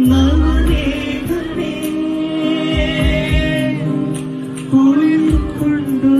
നവനേതനേ ഉൾക്കൊണ്ടു